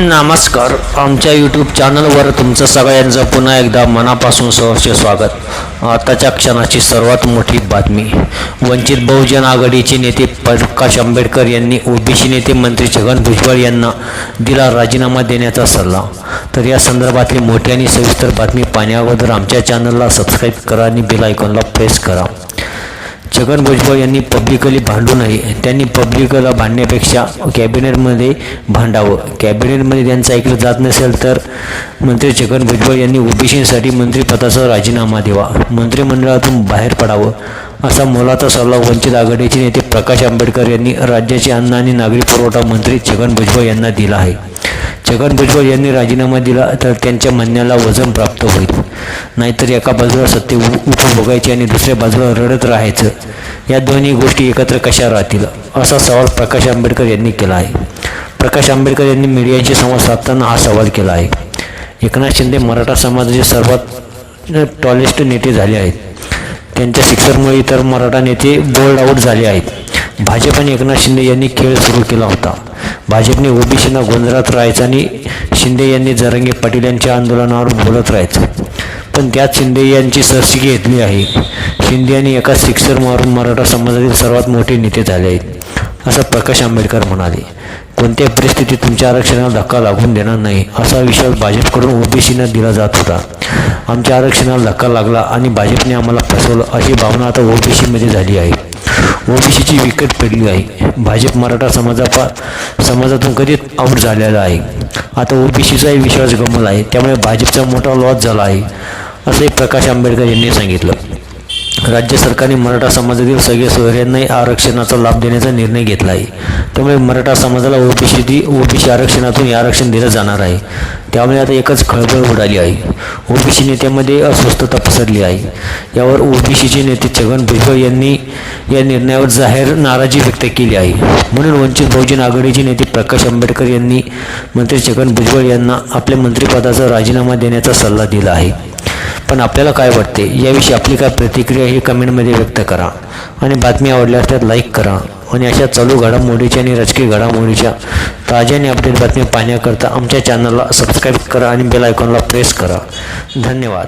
नमस्कार. आमच्या यूट्यूब चॅनलवर तुमचं सगळ्यांचं पुन्हा एकदा मनापासून सहर्ष स्वागत. आताच्या क्षणाची सर्वात मोठी बातमी. वंचित बहुजन आघाडीचे नेते प्रकाश आंबेडकर यांनी ओबीसी नेते मंत्री छगन भुजबळ यांना दिला राजीनामा देण्याचा सल्ला. तर या संदर्भातली मोठी आणि सविस्तर बातमी पाहण्याअगोदर आमच्या चॅनलला सबस्क्राईब करा आणि बेल आयकॉनला प्रेस करा. छगन भुजबळ यांनी पब्लिकली भांडू नये त्यांनी पब्लिकला भांडण्यापेक्षा कॅबिनेटमध्ये भांडावं. कॅबिनेटमध्ये त्यांचं ऐकलं जात नसेल तर मंत्री छगन भुजबळ यांनी ओबीसीसाठी मंत्रिपदाचा राजीनामा द्यावा. मंत्रिमंडळातून बाहेर पडावं असा मोलाचा सल्ला वंचित आघाडीचे नेते प्रकाश आंबेडकर यांनी राज्याचे अन्न आणि नागरी पुरवठा मंत्री छगन भुजबळ यांना दिला आहे. छगन भुजबळ यांनी राजीनामा दिला तर त्यांच्या म्हणण्याला वजन प्राप्त होईल. नाहीतर एका बाजूला सत्य उ- बघायचे आणि दुसऱ्या बाजूला रडत राहायचं. या दोन्ही गोष्टी एकत्र कशा राहतील? असा सवाल प्रकाश आंबेडकर यांनी केला आहे. प्रकाश आंबेडकर यांनी मीडियाशी संवाद साधताना हा सवाल केला आहे. एकनाथ शिंदे मराठा समाजाचे सर्वात टॉलेस्ट नेते झाले आहेत. त्यांच्या शिक्षणामुळे इतर मराठा नेते बोल्ड आऊट झाले आहेत. भाजप आणि एकनाथ शिंदे यांनी खेळ सुरू केला होता. भाजपने ओबीसींना गोंधळात राहायचं आणि शिंदे यांनी जरंगे पाटील यांच्या आंदोलनावर बोलत राहायचं. पण त्यात शिंदे यांची सरशी घेतली आहे. शिंदे यांनी एका सिक्सर मारून मराठा समाजातील सर्वात मोठे नेते झाले आहेत असं प्रकाश आंबेडकर म्हणाले. कोणत्याही परिस्थितीत तुमच्या आरक्षणाला धक्का लागून देणार नाही असा विश्वास भाजपकडून ओबीसींना दिला जात होता. आमच्या आरक्षणाला धक्का लागला आणि भाजपने आम्हाला फसवलं अशी भावना आता ओबीसीमध्ये झाली आहे. ओबीसीची विकट पडली आहे. भाजप मराठा समाजापा समाजातून कधीच आऊट झालेला आहे. आता ओबीसीचाही विश्वास गमला आहे. त्यामुळे भाजपचा मोठा लॉस झाला आहे. असंही प्रकाश आंबेडकर यांनी सांगितलं. राज्य सरकारने मराठा समाजातील सगळे सोयऱ्यांनाही आरक्षणाचा लाभ देण्याचा निर्णय घेतला आहे. त्यामुळे मराठा समाजाला ओबीसी ओबीसी आरक्षणातून हे आरक्षण दिलं जाणार आहे. त्यामुळे आता एकच खळबळ उडाली आहे. ओबीसी नेत्यामध्ये अस्वस्थता पसरली आहे. यावर ओबीसीचे नेते छगन भुजबळ यांनी या निर्णयावर जाहीर नाराजी व्यक्त केली आहे. म्हणून वंचित बहुजन आघाडीचे नेते प्रकाश आंबेडकर यांनी मंत्री छगन भुजबळ यांना आपल्या मंत्रिपदाचा राजीनामा देण्याचा सल्ला दिला आहे. पण आपल्याला काय वाटते? याविषयी आपली काय प्रतिक्रिया ही कमेंटमध्ये व्यक्त करा. आणि बातमी आवडल्यास त्यात लाईक करा. आणि अशा चालू घडामोडीच्या आणि राजकीय घडामोडीच्या ताज्या आणि अपडेट बातम्या पाहण्याकरता आमच्या चॅनलला सबस्क्राईब करा आणि बेल आयकॉनला प्रेस करा. धन्यवाद.